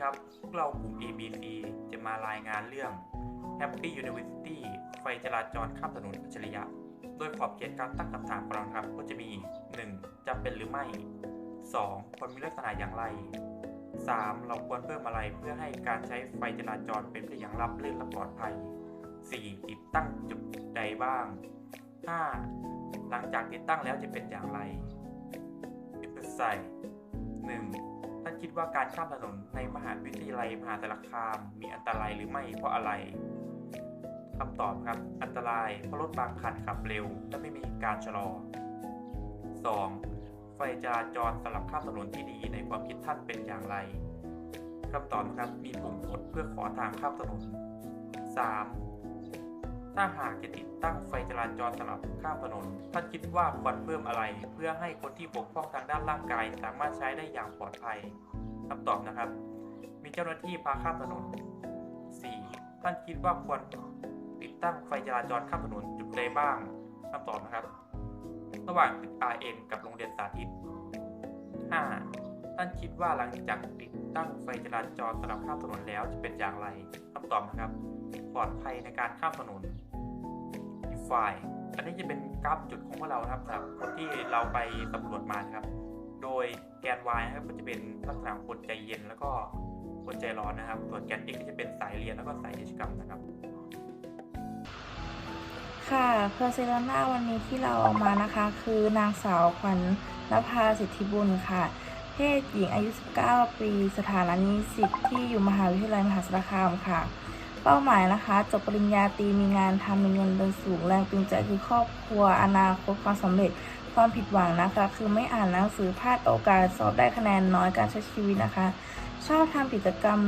ครับ พวกเรากลุ่ม ABC จะมารายงานเรื่อง Happy University ไฟจราจรข้ามถนนอัจฉริยะ โดยขอบเขตการตั้งคำถามของเรานครับ ก็จะมี 1. จำเป็นหรือไม่ 2. ควรมีลักษณะอย่างไร 3. เราควรเพิ่มอะไรเพื่อให้การใช้ไฟจราจรเป็นไปอย่างราบรื่นและปลอดภัย 4. ติดตั้งจุดใดบ้าง 5. หลังจากติดตั้งแล้วจะเป็นอย่างไรเป็นใส่ 1. คิดว่าการข้ามถนนในมหาวิทยาลัยมหาสารคามมีอันตรายหรือไม่เพราะอะไรคำตอบครับ อันตรายเพราะรถบางคันขับเร็ว และไม่มีการชะลอ 2. ไฟจราจรสำหรับข้ามถนนที่ดีในความคิดท่านเป็นอย่างไรคำตอบครับมีปุ่มกดเพื่อขอทางข้ามถนน 3. ถ้าหากจะติดตั้งไฟจราจรสำหรับข้ามถนนท่านคิดว่าควรเพิ่มอะไร เพื่อให้คนที่บกพร่องทางด้านร่างกาย สามารถใช้ได้อย่างปลอดภัยคำตอบนะครับ มีเจ้าหน้าที่พาข้ามถนน 4. ท่านคิดว่าควรติดตั้งไฟจราจรข้ามถนนจุดใดบ้างคำตอบนะครับ ระหว่างตึก RN กับโรงเรียนสาธิต 5. ท่านคิดว่าหลังจากติดตั้งไฟจราจรสำหรับข้ามถนนแล้วจะเป็นอย่างไรคำตอบนะครับ ปลอดภัยในการข้ามถนน ไฟล์ อันนี้จะเป็นกราฟจุดของพวกเรานะครับสำหรับคนที่เราไปสำรวจมานะครับ โดยแกน y นะครับก็จะเป็นลักษณะคนใจเย็นแล้วก็คนใจร้อนนะครับ ส่วนแกน x ก็จะเป็นสายเรียนแล้วก็สายกิจกรรมนะครับ ค่ะเพอร์เซโลนาวันนี้ที่เราเอามานะคะ คือนางสาวขวัญนภาสิทธิบุญค่ะ เพศหญิงอายุ 19 ปี สถานะนิสิตที่อยู่มหาวิทยาลัยมหาสารคามค่ะ เป้าหมายนะคะ จบปริญญาตรีมีงานทำมีเงินเดือนสูง แรงจูงใจคือครอบครัวอนาคตความสำเร็จความผิดหวังนะคะ คือไม่อ่านหนังสือพลาดโอกาสสอบได้คะแนนน้อยการใช้ชีวิตนะคะ ชอบทำกิจกรรม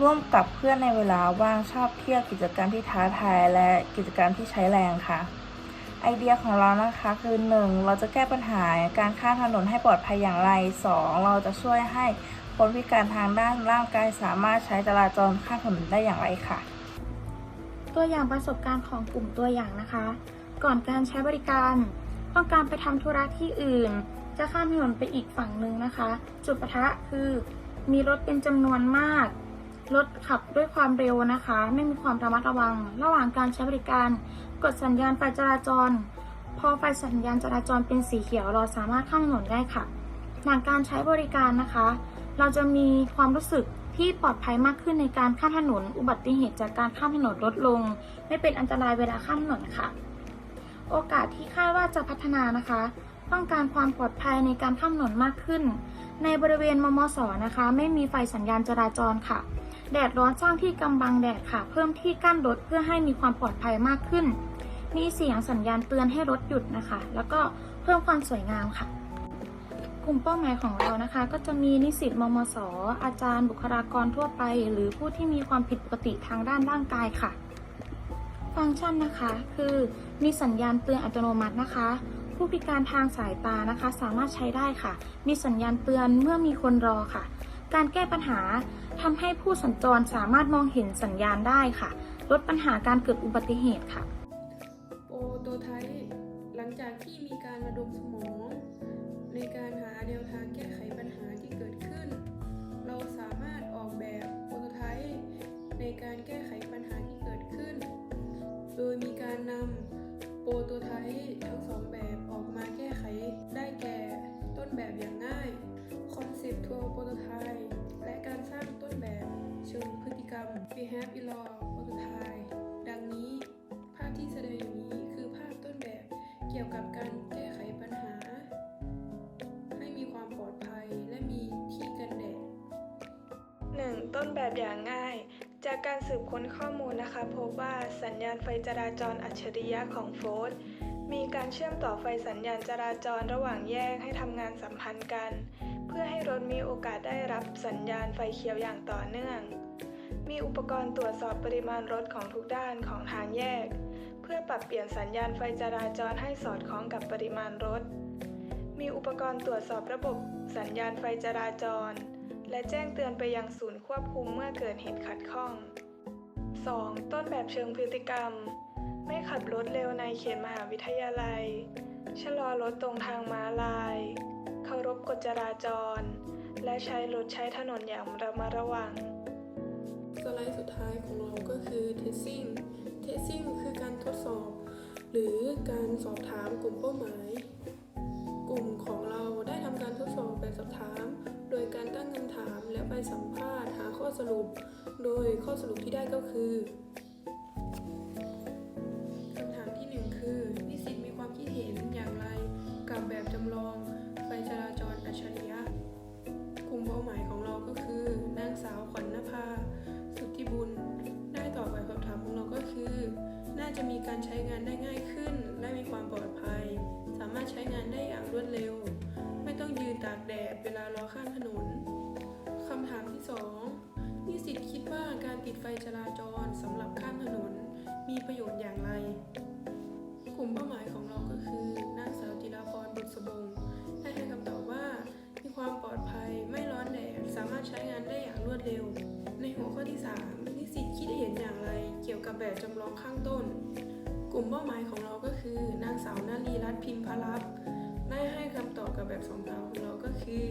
ร่วมกับเพื่อนในเวลาว่างชอบเที่ยวกิจกรรมที่ท้าทายและกิจกรรมที่ใช้แรงค่ะ ไอเดียของเรานะคะคือ 1. เราจะแก้ปัญหาการข้ามถนนให้ปลอดภัยอย่างไร 2. เราจะช่วยให้คนพิการทางด้านร่างกายสามารถใช้จราจรข้ามถนนได้อย่างไรค่ะ ตัวอย่างประสบการณ์ของกลุ่มตัวอย่างนะคะ ก่อนการใช้บริการ ต้องการไปทำธุระที่อื่น จะข้ามถนนไปอีกฝั่งหนึ่งนะคะ จุดปะทะคือ มีรถเป็นจำนวนมาก รถขับด้วยความเร็วนะคะ ไม่มีความระมัดระวัง ระหว่างการใช้บริการ กดสัญญาณไฟจราจร พอไฟสัญญาณจราจรเป็นสีเขียวเราสามารถข้ามถนนได้ค่ะหลังการใช้บริการนะคะ เราจะมีความรู้สึก ที่ปลอดภัยมากขึ้นในการข้ามถนน อุบัติเหตุจากการข้ามถนนลดลง ไม่เป็นอันตรายเวลาข้ามถนนค่ะ โอกาสที่คาดว่าจะพัฒนานะคะ ต้องการความปลอดภัยในการข้ามถนนมากขึ้น ในบริเวณมมสนะคะ ไม่มีไฟสัญญาณจราจรค่ะ แดดร้อนสร้างที่กำบังแดดค่ะ เพิ่มที่กั้นรถเพื่อให้มีความปลอดภัยมากขึ้น มีเสียงสัญญาณเตือนให้รถหยุดนะคะ แล้วก็เพิ่มความสวยงามค่ะ กลุ่มเป้าหมายของเรานะคะ ก็จะมีนิสิตมมสออาจารย์บุคลากรทั่วไป หรือผู้ที่มีความผิดปกติทางด้านร่างกายค่ะ ฟังก์ชันนะคะคือมีสัญญาณเตือนอัตโนมัตินะคะ ผู้พิการทางสายตานะคะ สามารถใช้ได้ค่ะ มีสัญญาณเตือนเมื่อมีคนรอค่ะ การแก้ปัญหาทำให้ผู้สัญจรสามารถมองเห็นสัญญาณได้ค่ะ ลดปัญหาการเกิดอุบัติเหตุค่ะโปรโตไทป์หลังจากที่มีการระดมสมอง ในการหาแนวทางแก้ไขปัญหาที่เกิดขึ้น เราสามารถออกแบบโปรโตไทป์ในการแก้ไขปัญหาที่เกิดขึ้น โดยมีการนำโปรโตไทป์ทั้งสองแบบออกมาแก้ไขได้แก่ต้นแบบอย่างง่ายคอนเซปต์ทัวร์โปรโตไทป์และการสร้างต้นแบบเชิงพฤติกรรม behavioral prototype ดังนี้ ภาพที่แสดงอยู่นี้คือภาพต้นแบบเกี่ยวกับการแก้ อย่างง่าย จากการสืบค้นข้อมูลนะคะ พบว่าสัญญาณไฟจราจรอัจฉริยะของโฟร์มีการเชื่อมต่อไฟสัญญาณจราจรระหว่างแยกให้ทำงานสัมพันธ์กัน เพื่อให้รถมีโอกาสได้รับสัญญาณไฟเขียวอย่างต่อเนื่อง มีอุปกรณ์ตรวจสอบปริมาณรถของทุกด้านของทางแยก เพื่อปรับเปลี่ยนสัญญาณไฟจราจรให้สอดคล้องกับปริมาณรถ มีอุปกรณ์ตรวจสอบระบบสัญญาณไฟจราจร และแจ้งเตือนไปยังศูนย์ควบคุมเมื่อเกิดเหตุขัดข้อง 2. ต้นแบบเชิงพฤติกรรม ไม่ขับรถเร็วในเขตมหาวิทยาลัย ชะลอรถตรงทางม้าลาย เคารพกฎจราจร และใช้รถใช้ถนนอย่างระมัดระวัง สไลด์สุดท้ายของเราก็คือ testing testing คือการทดสอบ หรือการสอบถามกลุ่มเป้าหมาย กลุ่มของเราได้ทำการทดสอบแบบสอบถาม โดยการตั้งคำถามและไปสัมภาษณ์หาข้อสรุป โดยข้อสรุปที่ได้ก็คือ แดดเวลารอข้ามถนนคำถามที่ 2 นิสิตคิดว่าการติดไฟจราจรสำหรับข้ามถนนมีประโยชน์อย่างไร กลุ่มเป้าหมายของเราก็คือนางสาวจิราพรบุษบงได้ให้คำตอบว่า มีความปลอดภัยไม่ร้อนแดดสามารถใช้งานได้อย่างรวดเร็ว ในหัวข้อที่ 3 นิสิตคิดเห็นอย่างไร เกี่ยวกับแบบจำลองข้างต้น กลุ่มเป้าหมายของเราก็คือนางสาวนารีรัตน์พิมพลับได้ให้คำตอบ กับแบบสองดาวของเราก็คือ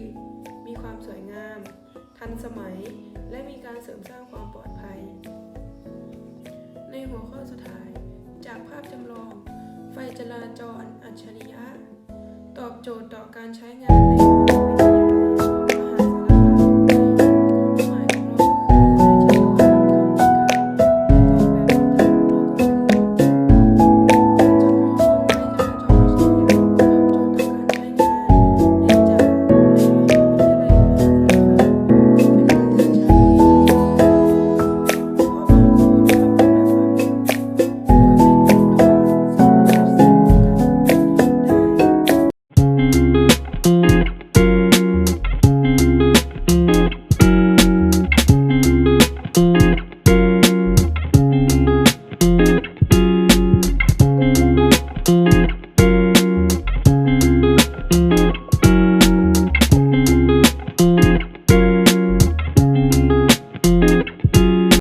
มีความสวยงาม ทันสมัย และมีการเสริมสร้างความปลอดภัย ในหัวข้อสุดท้าย จากภาพจำลอง ไฟจราจร อัจฉริยะ ตอบโจทย์ต่อการใช้งานใน